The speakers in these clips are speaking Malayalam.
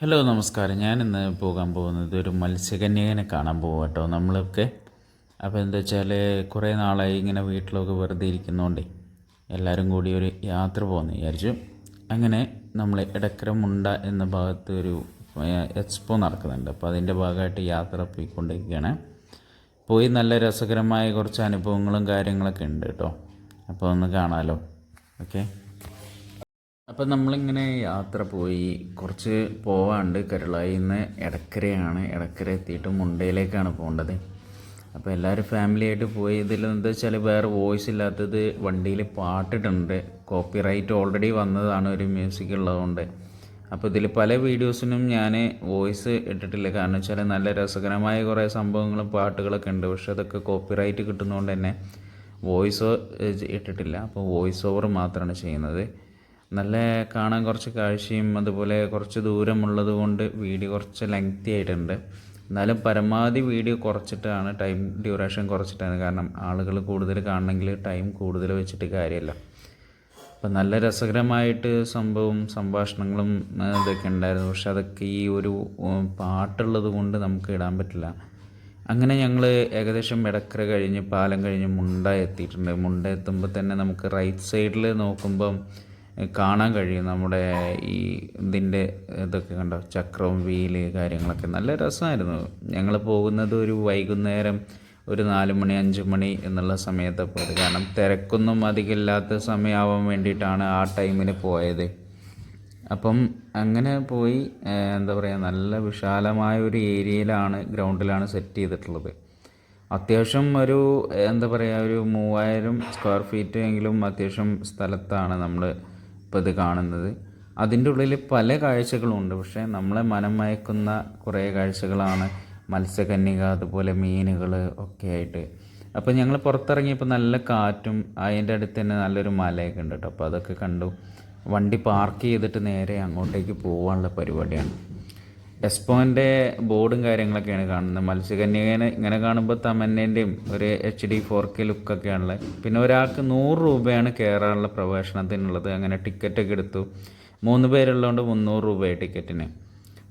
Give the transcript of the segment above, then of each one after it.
ഹലോ നമസ്കാരം. ഞാൻ ഇന്ന് പോകാൻ പോകുന്നത് ഒരു മത്സ്യകന്യകനെ കാണാൻ പോകും കേട്ടോ. നമ്മളൊക്കെ അപ്പോൾ എന്താ വെച്ചാൽ കുറേ നാളായി ഇങ്ങനെ വീട്ടിലൊക്കെ വെറുതെ ഇരിക്കുന്നതുകൊണ്ടേ എല്ലാവരും കൂടി ഒരു യാത്ര പോകുന്നു വിചാരിച്ചു. അങ്ങനെ നമ്മൾ ഇടക്കര മുണ്ട എന്ന ഭാഗത്ത് ഒരു എക്സ്പോ നടക്കുന്നുണ്ട്. അപ്പോൾ അതിന്റെ ഭാഗമായിട്ട് യാത്ര പോയിക്കൊണ്ടിരിക്കുകയാണ്. പോയി നല്ല രസകരമായ കുറച്ച് അനുഭവങ്ങളും കാര്യങ്ങളൊക്കെ ഉണ്ട് കേട്ടോ. അപ്പോൾ ഒന്ന് കാണാമല്ലോ ഓക്കെ. അപ്പം നമ്മളിങ്ങനെ യാത്ര പോയി. കുറച്ച് പോവാണ്ട് കരുളായിൽ നിന്ന് എടക്കരയാണ്. എടക്കര എത്തിയിട്ട് മുണ്ടയിലേക്കാണ് പോകേണ്ടത്. അപ്പോൾ എല്ലാവരും ഫാമിലി ആയിട്ട് പോയി. ഇതിൽ എന്താ വെച്ചാൽ വേറെ വോയിസ് ഇല്ലാത്തത് വണ്ടിയിൽ പാട്ടിട്ടുണ്ട്. കോപ്പി റൈറ്റ് ഓൾറെഡി വന്നതാണ് ഒരു മ്യൂസിക് ഉള്ളതുകൊണ്ട്. അപ്പോൾ ഇതിൽ പല വീഡിയോസിനും ഞാൻ വോയിസ് ഇട്ടിട്ടില്ല. കാരണം വെച്ചാൽ നല്ല രസകരമായ കുറേ സംഭവങ്ങളും പാട്ടുകളൊക്കെ ഉണ്ട്. പക്ഷെ അതൊക്കെ കോപ്പി റൈറ്റ് കിട്ടുന്നതുകൊണ്ട് തന്നെ വോയിസ് ഇട്ടിട്ടില്ല. അപ്പോൾ വോയിസ് ഓവർ മാത്രമാണ് ചെയ്യുന്നത്. നല്ല കാണാൻ കുറച്ച് കാഴ്ചയും അതുപോലെ കുറച്ച് ദൂരമുള്ളത് കൊണ്ട് വീഡിയോ കുറച്ച് ലെങ്തി ആയിട്ടുണ്ട്. എന്നാലും പരമാവധി വീഡിയോ കുറച്ചിട്ടാണ് ടൈം ഡ്യൂറേഷൻ കുറച്ചിട്ടാണ്. കാരണം ആളുകൾ കൂടുതൽ കാണണമെങ്കിൽ ടൈം കൂടുതൽ വെച്ചിട്ട് കാര്യമല്ല. അപ്പം നല്ല രസകരമായിട്ട് സംഭവം സംഭാഷണങ്ങളും ഇതൊക്കെ ഉണ്ടായിരുന്നു. പക്ഷെ അതൊക്കെ ഈ ഒരു പാട്ടുള്ളത് കൊണ്ട് നമുക്ക് ഇടാൻ പറ്റില്ല. അങ്ങനെ ഞങ്ങൾ ഏകദേശം ഇടക്കര കഴിഞ്ഞ് പാലം കഴിഞ്ഞ് മുണ്ട എത്തിയിട്ടുണ്ട്. മുണ്ട എത്തുമ്പോൾ തന്നെ നമുക്ക് റൈറ്റ് സൈഡിൽ നോക്കുമ്പം കാണാൻ കഴിയും. നമ്മുടെ ഈ ഇതിന്റെ ഇതൊക്കെ കണ്ടോ? ചക്രവും വീൽ കാര്യങ്ങളൊക്കെ. നല്ല രസമായിരുന്നു. ഞങ്ങൾ പോകുന്നത് ഒരു വൈകുന്നേരം ഒരു നാല് മണി അഞ്ച് മണി എന്നുള്ള സമയത്ത് പോയത് കാരണം തിരക്കൊന്നും അധികം ഇല്ലാത്ത സമയമാവാൻ വേണ്ടിയിട്ടാണ് ആ ടൈമിന് പോയത്. അപ്പം അങ്ങനെ പോയി എന്താ പറയുക നല്ല വിശാലമായ ഒരു ഏരിയയിലാണ് ഗ്രൗണ്ടിലാണ് സെറ്റ് ചെയ്തിട്ടുള്ളത്. അത്യാവശ്യം ഒരു എന്താ പറയുക ഒരു മൂവായിരം സ്ക്വയർ ഫീറ്റ് എങ്കിലും അത്യാവശ്യം സ്ഥലത്താണ് നമ്മൾ ഇപ്പോൾ ഇത് കാണുന്നത്. അതിന്റെ ഉള്ളിൽ പല കാഴ്ചകളുണ്ട്. പക്ഷേ നമ്മളെ മനം മയക്കുന്ന കുറേ കാഴ്ചകളാണ് മത്സ്യകന്യക അതുപോലെ മീനുകൾ ഒക്കെ ആയിട്ട്. അപ്പോൾ ഞങ്ങൾ പുറത്തിറങ്ങിയപ്പോൾ നല്ല കാറ്റും അതിന്റെ അടുത്ത് തന്നെ നല്ലൊരു മലയൊക്കെ ഉണ്ട് കേട്ടോ. അപ്പോൾ അതൊക്കെ കണ്ടു. വണ്ടി പാർക്ക് ചെയ്തിട്ട് നേരെ അങ്ങോട്ടേക്ക് പോകാനുള്ള പരിപാടിയാണ്. എക്സ്പോന്റെ ബോർഡും കാര്യങ്ങളൊക്കെയാണ് കാണുന്നത്. മത്സ്യകന്യകനെ ഇങ്ങനെ കാണുമ്പോൾ തമന്നേന്റെയും ഒരു എച്ച് ഡി ഫോർ കെ ലുക്കൊക്കെയാണുള്ളത് പിന്നെ ഒരാൾക്ക് നൂറ് രൂപയാണ് കയറാനുള്ള പ്രവേശനത്തിനുള്ളത്. അങ്ങനെ ടിക്കറ്റൊക്കെ എടുത്തു. മൂന്ന് പേരുള്ളതുകൊണ്ട് മുന്നൂറ് രൂപയായി ടിക്കറ്റിന്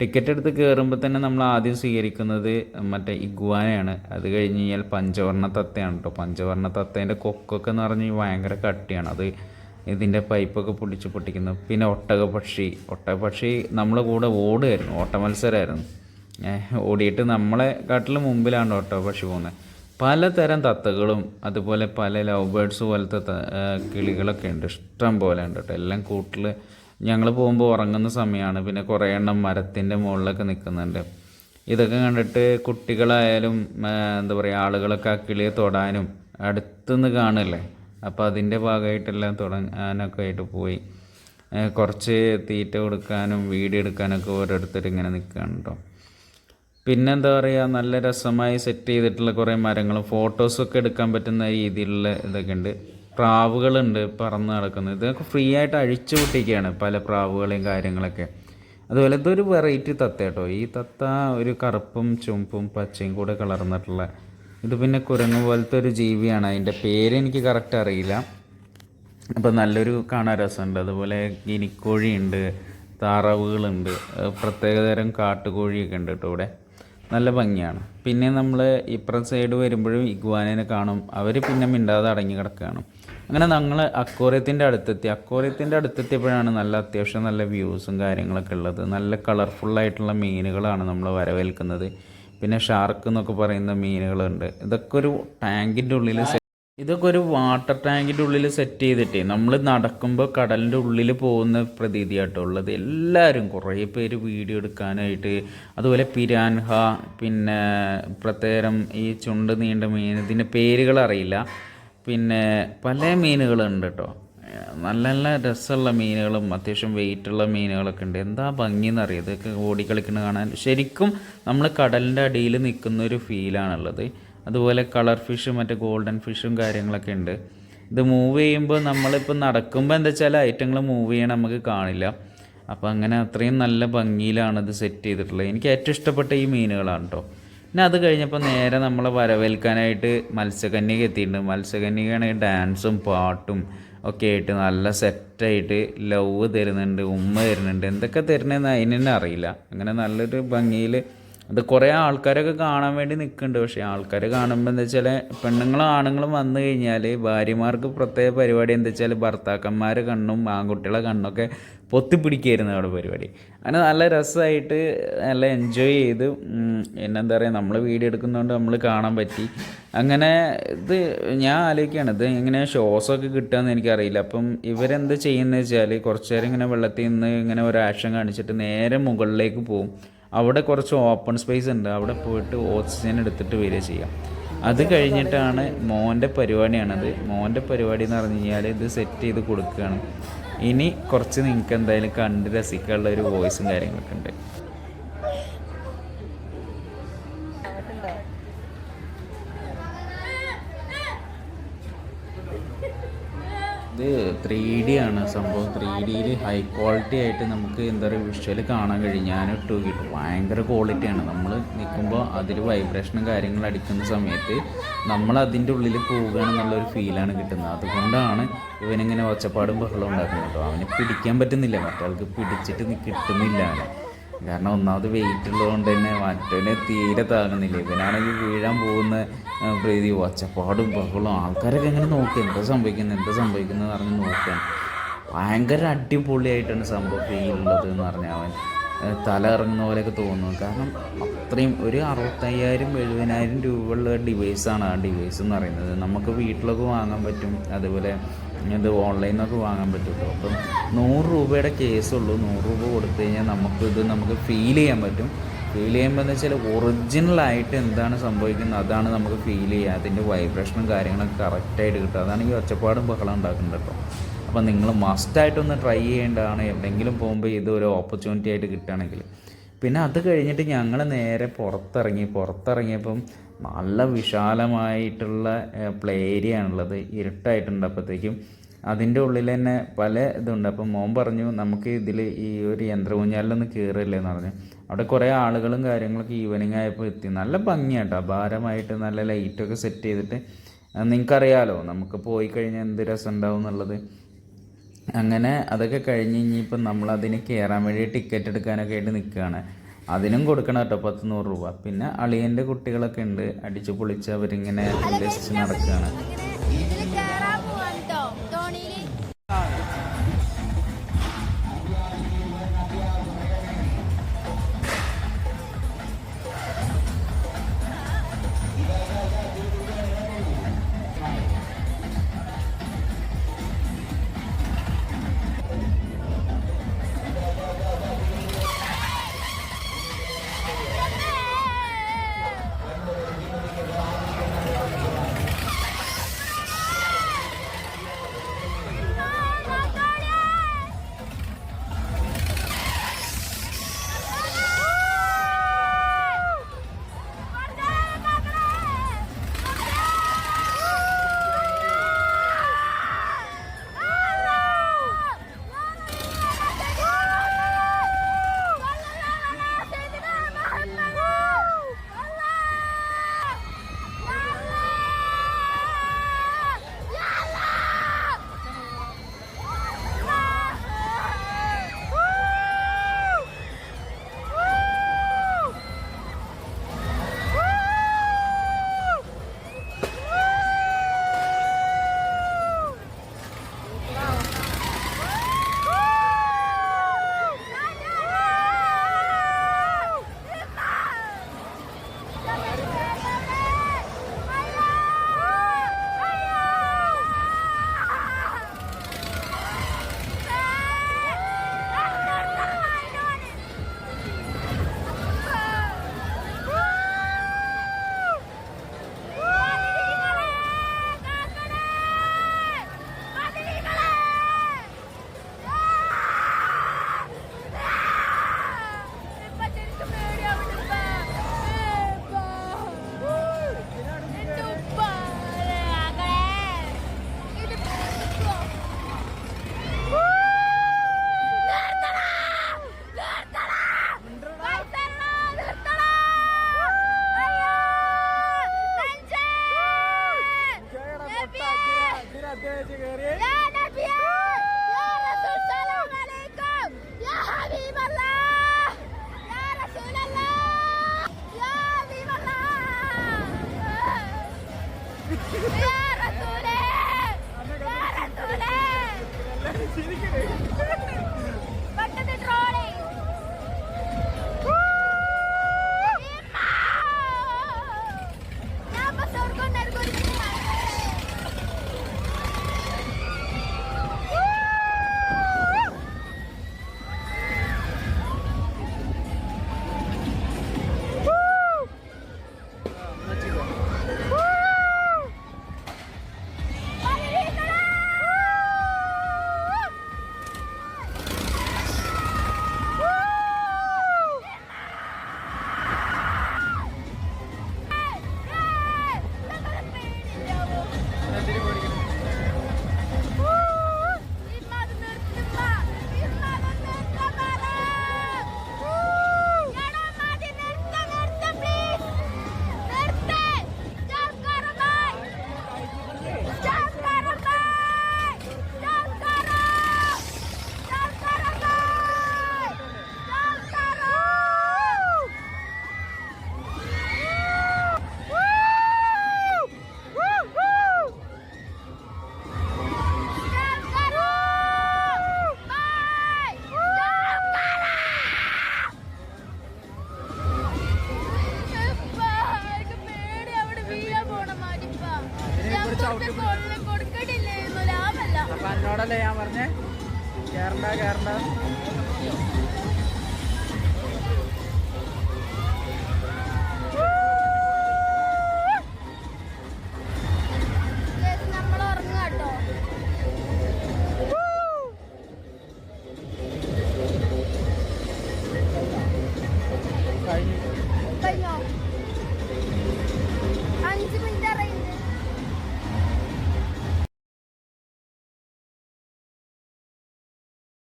ടിക്കറ്റ് എടുത്ത് കയറുമ്പോൾ തന്നെ നമ്മൾ ആദ്യം സ്വീകരിക്കുന്നത് മറ്റേ ഇഗ്വാനയാണ്. അത് കഴിഞ്ഞ് കഴിഞ്ഞാൽ പഞ്ചവർണ തത്തയാണ് കേട്ടോ പഞ്ചവർണ തത്തേന്റെ കൊക്കൊക്കെ എന്ന് പറഞ്ഞ് ഭയങ്കര കട്ടിയാണ്. അത് ഇതിന്റെ പൈപ്പൊക്കെ പൊട്ടിച്ച് പൊട്ടിക്കുന്നു. പിന്നെ ഒട്ടകപക്ഷി ഒട്ടകപക്ഷി നമ്മളെ കൂടെ ഓടുമായിരുന്നു ഓട്ട മത്സരമായിരുന്നു ഓടിയിട്ട് നമ്മളെ കാട്ടിലും മുമ്പിലാണ് ഒട്ടകപക്ഷി പോകുന്നത് പലതരം തത്തകളും അതുപോലെ പല ലവ് ബേഡ്സ് പോലത്തെ കിളികളൊക്കെ ഉണ്ട്. ഇഷ്ടം പോലെ ഉണ്ട് കേട്ടോ. എല്ലാം കൂട്ടിൽ ഞങ്ങൾ പോകുമ്പോൾ ഉറങ്ങുന്ന സമയമാണ് പിന്നെ കുറേ എണ്ണം മരത്തിന്റെ മുകളിലൊക്കെ നിൽക്കുന്നുണ്ട് ഇതൊക്കെ കണ്ടിട്ട് കുട്ടികളായാലും എന്താ പറയുക ആളുകളൊക്കെ ആ കിളിയെ തൊടാനും അടുത്തുനിന്ന് കാണല്ലേ അപ്പോൾ അതിന്റെ ഭാഗമായിട്ടെല്ലാം തുടങ്ങാനൊക്കെ ആയിട്ട് പോയി. കുറച്ച് തീറ്റ കൊടുക്കാനും വീഡിയോ എടുക്കാനൊക്കെ ഓരോരുത്തർ ഇങ്ങനെ നിൽക്കുകയാണ് കേട്ടോ പിന്നെന്താ പറയുക നല്ല രസമായി സെറ്റ് ചെയ്തിട്ടുള്ള കുറേ മരങ്ങളും ഫോട്ടോസൊക്കെ എടുക്കാൻ പറ്റുന്ന രീതിയിലുള്ള ഇതൊക്കെ ഉണ്ട്. പ്രാവുകളുണ്ട് പറന്ന് നടക്കുന്നത്. ഇതൊക്കെ ഫ്രീ ആയിട്ട് അഴിച്ചു പൊട്ടിക്കുകയാണ് പല പ്രാവുകളെയും കാര്യങ്ങളൊക്കെ. അതുപോലെ ഇതൊരു വെറൈറ്റി തത്ത കേട്ടോ. ഈ തത്ത ഒരു കറുപ്പും ചുമപ്പും പച്ചയും കൂടെ കളർന്നിട്ടുള്ള ഇത് പിന്നെ കുരങ്ങ് പോലത്തെ ഒരു ജീവിയാണ്. അതിന്റെ പേര് എനിക്ക് കറക്റ്റ് അറിയില്ല. അപ്പോൾ നല്ലൊരു കാണാൻ രസമുണ്ട്. അതുപോലെ ഗിനിക്കോഴിയുണ്ട് താറാവുകളുണ്ട് പ്രത്യേകതരം കാട്ടുകോഴിയൊക്കെ ഉണ്ട് കേട്ടോ ഇവിടെ. നല്ല ഭംഗിയാണ്. പിന്നെ നമ്മൾ ഇപ്പുറം സൈഡ് വരുമ്പോഴും ഇഗ്വാനേനെ കാണും. അവർ പിന്നെ മിണ്ടാതെ അടങ്ങി കിടക്കുകയാണ്. അങ്ങനെ ഞങ്ങൾ അക്വോറിയത്തിന്റെ അടുത്തെത്തി. അക്വോറിയത്തിന്റെ അടുത്തെത്തിയപ്പോഴാണ് നല്ല അത്യാവശ്യം നല്ല വ്യൂസും കാര്യങ്ങളൊക്കെ ഉള്ളത്. നല്ല കളർഫുള്ളായിട്ടുള്ള മീനുകളാണ് നമ്മൾ വരവേൽക്കുന്നത്. പിന്നെ ഷാർക്ക് എന്നൊക്കെ പറയുന്ന മീനുകളുണ്ട്. ഇതൊക്കെ ഒരു ടാങ്കിന്റെ ഉള്ളിൽ ഇതൊക്കെ ഒരു വാട്ടർ ടാങ്കിന്റെ ഉള്ളിൽ സെറ്റ് ചെയ്തിട്ടേ നമ്മൾ നടക്കുമ്പോൾ കടലിന്റെ ഉള്ളിൽ പോകുന്ന പ്രതീതിയായിട്ടോ ഉള്ളത്. എല്ലാവരും കുറേ പേര് വീഡിയോ എടുക്കാനായിട്ട് അതുപോലെ പിരാൻഹ പിന്നെ പ്രത്യേകം ഈ ചുണ്ട് നീണ്ട മീൻ ഇതിന്റെ പേരുകൾ അറിയില്ല. പിന്നെ പല മീനുകളുണ്ട് കേട്ടോ നല്ല നല്ല രസമുള്ള മീനുകളും അത്യാവശ്യം വെയിറ്റുള്ള മീനുകളൊക്കെ ഉണ്ട്. എന്താ ഭംഗിയെന്ന് അറിയാം? ഇതൊക്കെ ഓടിക്കളിക്കുന്ന കാണാൻ ശരിക്കും നമ്മൾ കടലിന്റെ അടിയിൽ നിൽക്കുന്ന ഒരു ഫീലാണുള്ളത്. അതുപോലെ കളർ ഫിഷും മറ്റേ ഗോൾഡൻ ഫിഷും കാര്യങ്ങളൊക്കെ ഉണ്ട്. ഇത് മൂവ് ചെയ്യുമ്പോൾ നമ്മളിപ്പോൾ നടക്കുമ്പോൾ എന്താ വെച്ചാൽ ഐറ്റങ്ങൾ മൂവ് ചെയ്യണം നമുക്ക് കാണില്ല. അപ്പോൾ അങ്ങനെ അത്രയും നല്ല ഭംഗിയിലാണ് ഇത് സെറ്റ് ചെയ്തിട്ടുള്ളത്. എനിക്ക് ഏറ്റവും ഇഷ്ടപ്പെട്ട ഈ മീനുകളാണ് കേട്ടോ പിന്നെ അത് കഴിഞ്ഞപ്പോൾ നേരെ നമ്മളെ വരവേൽക്കാനായിട്ട് മത്സ്യകന്യക എത്തിയിട്ടുണ്ട്. മത്സ്യകന്യകയാണെങ്കിൽ ഡാൻസും പാട്ടും ഒക്കെ ആയിട്ട് നല്ല സെറ്റായിട്ട് ലവ് തരുന്നുണ്ട് ഉമ്മ തരുന്നുണ്ട്. എന്തൊക്കെ തരുന്നതെന്ന് അതിന് തന്നെ അറിയില്ല. അങ്ങനെ നല്ലൊരു ഭംഗിയിൽ അത് കുറേ ആൾക്കാരൊക്കെ കാണാൻ വേണ്ടി നിൽക്കുന്നുണ്ട് പക്ഷേ ആൾക്കാർ കാണുമ്പോൾ എന്താ വെച്ചാൽ പെണ്ണുങ്ങളും ആണുങ്ങളും വന്നു കഴിഞ്ഞാൽ ഭാര്യമാർക്ക് പ്രത്യേക പരിപാടി എന്താ വെച്ചാൽ ഭർത്താക്കന്മാരെ കണ്ണും ആൺകുട്ടികളെ കണ്ണൊക്കെ പൊത്തിപ്പിടിക്കായിരുന്നു അവിടെ പരിപാടി. അങ്ങനെ നല്ല രസമായിട്ട് നല്ല എൻജോയ് ചെയ്ത് എന്നെന്താ പറയുക നമ്മൾ വീഡിയോ എടുക്കുന്നതുകൊണ്ട് നമ്മൾ കാണാൻ പറ്റി. അങ്ങനെ ഇത് ഞാൻ ആലോചിക്കുകയാണ് ഇത് എങ്ങനെ ഷോസൊക്കെ കിട്ടുകയെന്ന് എനിക്കറിയില്ല. അപ്പം ഇവരെന്ത് ചെയ്യുന്നത് വെച്ചാൽ കുറച്ച് നേരം ഇങ്ങനെ വെള്ളത്തിൽ നിന്ന് ഇങ്ങനെ ഒരു ആക്ഷൻ കാണിച്ചിട്ട് നേരെ മുകളിലേക്ക് പോകും അവിടെ കുറച്ച് ഓപ്പൺ സ്പേസ് ഉണ്ട് അവിടെ പോയിട്ട് ഓക്സിജൻ എടുത്തിട്ട് വരിക ചെയ്യാം. അത് കഴിഞ്ഞിട്ടാണ് മോന്റെ പരിപാടിയാണത്. മോന്റെ പരിപാടി എന്ന് പറഞ്ഞു കഴിഞ്ഞാൽ ഇത് സെറ്റ് ചെയ്ത് കൊടുക്കുകയാണ്. ഇനി കുറച്ച് നിങ്ങൾക്ക് എന്തായാലും കണ്ട് രസിക്കാനുള്ള ഒരു വോയിസും കാര്യങ്ങളൊക്കെ ഉണ്ട്. ഇത് ത്രീ ഡി ആണ്. സംഭവം ത്രീ ഡിയിൽ ഹൈ ക്വാളിറ്റി ആയിട്ട് നമുക്ക് എന്താ പറയുക വിഷ്വൽ കാണാൻ കഴിയും. ഞാൻ ഇട്ടു കിട്ടും ഭയങ്കര ക്വാളിറ്റിയാണ് നമ്മൾ നിൽക്കുമ്പോൾ അതിൽ വൈബ്രേഷനും കാര്യങ്ങളും അടിക്കുന്ന സമയത്ത് നമ്മൾ അതിന്റെ ഉള്ളിൽ പോവുകയാണെന്നുള്ളൊരു ഫീലാണ് കിട്ടുന്നത്. അതുകൊണ്ടാണ് ഇവനിങ്ങനെ ഒച്ചപ്പാടും ബഹളം ഉണ്ടാക്കുന്നത് കേട്ടോ. അവനെ പിടിക്കാൻ പറ്റുന്നില്ല. മറ്റാൾക്ക് പിടിച്ചിട്ട് കിട്ടുന്നില്ല അവനെ. കാരണം ഒന്നാമത് വെയിറ്റ് ഉള്ളതുകൊണ്ട് തന്നെ മറ്റവനെ തീരെ താങ്ങുന്നില്ല. ഇവനാണെങ്കിൽ വീഴാൻ പോകുന്ന പ്രീതി ഒച്ചപ്പാടും ബഹളവും ആൾക്കാരൊക്കെ എങ്ങനെ നോക്കി എന്താ സംഭവിക്കുന്നത് എന്താ സംഭവിക്കുന്നത് പറഞ്ഞ് നോക്കാൻ ഭയങ്കര അടിപൊളിയായിട്ടാണ് സംഭവം ഫീൽ ഉള്ളത് എന്ന് പറഞ്ഞാൽ അവൻ. തല ഇറങ്ങുന്ന പോലെയൊക്കെ തോന്നുന്നു. കാരണം അത്രയും ഒരു അറുപത്തയ്യായിരം എഴുപതിനായിരം രൂപയുള്ള ഡിവൈസാണ് ആ ഡിവൈസ് എന്ന് പറയുന്നത്. നമുക്ക് വീട്ടിലൊക്കെ വാങ്ങാൻ പറ്റും. അതുപോലെ ഇത് ഓൺലൈനിൽ നിന്നൊക്കെ വാങ്ങാൻ പറ്റുമല്ലോ അപ്പം നൂറ് രൂപയുടെ കേസുള്ളൂ നൂറ് രൂപ കൊടുത്തു കഴിഞ്ഞാൽ നമുക്കിത് നമുക്ക് ഫീൽ ചെയ്യാൻ പറ്റും. ഫീൽ ചെയ്യുമ്പോൾ എന്ന് വെച്ചാൽ ഒറിജിനലായിട്ട് എന്താണ് സംഭവിക്കുന്നത് അതാണ് നമുക്ക് ഫീൽ ചെയ്യുക. അതിന്റെ വൈബ്രേഷനും കാര്യങ്ങളൊക്കെ കറക്റ്റായിട്ട് കിട്ടുക. അതാണ് ഈ ഒച്ചപ്പാടും ബഹളം ഉണ്ടാക്കുന്നത് കേട്ടോ അപ്പോൾ നിങ്ങൾ മസ്റ്റായിട്ടൊന്ന് ട്രൈ ചെയ്യേണ്ടതാണ്. എവിടെയെങ്കിലും പോകുമ്പോൾ ഇത് ഒരു ഓപ്പർച്യൂണിറ്റി ആയിട്ട് കിട്ടുകയാണെങ്കിൽ. പിന്നെ അത് കഴിഞ്ഞിട്ട് ഞങ്ങൾ നേരെ പുറത്തിറങ്ങി. പുറത്തിറങ്ങിയപ്പം നല്ല വിശാലമായിട്ടുള്ള പ്ലേ ഏരിയ ആണുള്ളത്. ഇരുട്ടായിട്ടുണ്ട് അപ്പോഴത്തേക്കും അതിന്റെ ഉള്ളിൽ തന്നെ പല ഇതുണ്ട്. അപ്പം മോൻ പറഞ്ഞു നമുക്ക് ഇതിൽ ഈ ഒരു യന്ത്രഊഞ്ഞാലിലൊന്ന് കയറില്ലേ എന്ന് പറഞ്ഞു. അവിടെ കുറേ ആളുകളും കാര്യങ്ങളൊക്കെ ഈവനിങ് ആയപ്പോൾ എത്തി. നല്ല ഭംഗിയാട്ടോ. ഭാരമായിട്ട് നല്ല ലൈറ്റൊക്കെ സെറ്റ് ചെയ്തിട്ട്. നിങ്ങൾക്കറിയാലോ നമുക്ക് പോയി കഴിഞ്ഞാൽ എന്ത് രസം ഉണ്ടാവും എന്നുള്ളത്. അങ്ങനെ അതൊക്കെ കഴിഞ്ഞ് ഇനിയിപ്പം നമ്മൾ അതിന് കയറാൻ വേണ്ടി ടിക്കറ്റ് എടുക്കാനൊക്കെ ആയിട്ട് നിൽക്കുകയാണ്. അതിനും കൊടുക്കണം കേട്ടോ പത്ത് നൂറ് രൂപ. പിന്നെ അളിയന്റെ കുട്ടികളൊക്കെ ഉണ്ട് അടിച്ചു പൊളിച്ച് അവരിങ്ങനെ ഉല്ലസിച്ച് നടക്കുകയാണ്.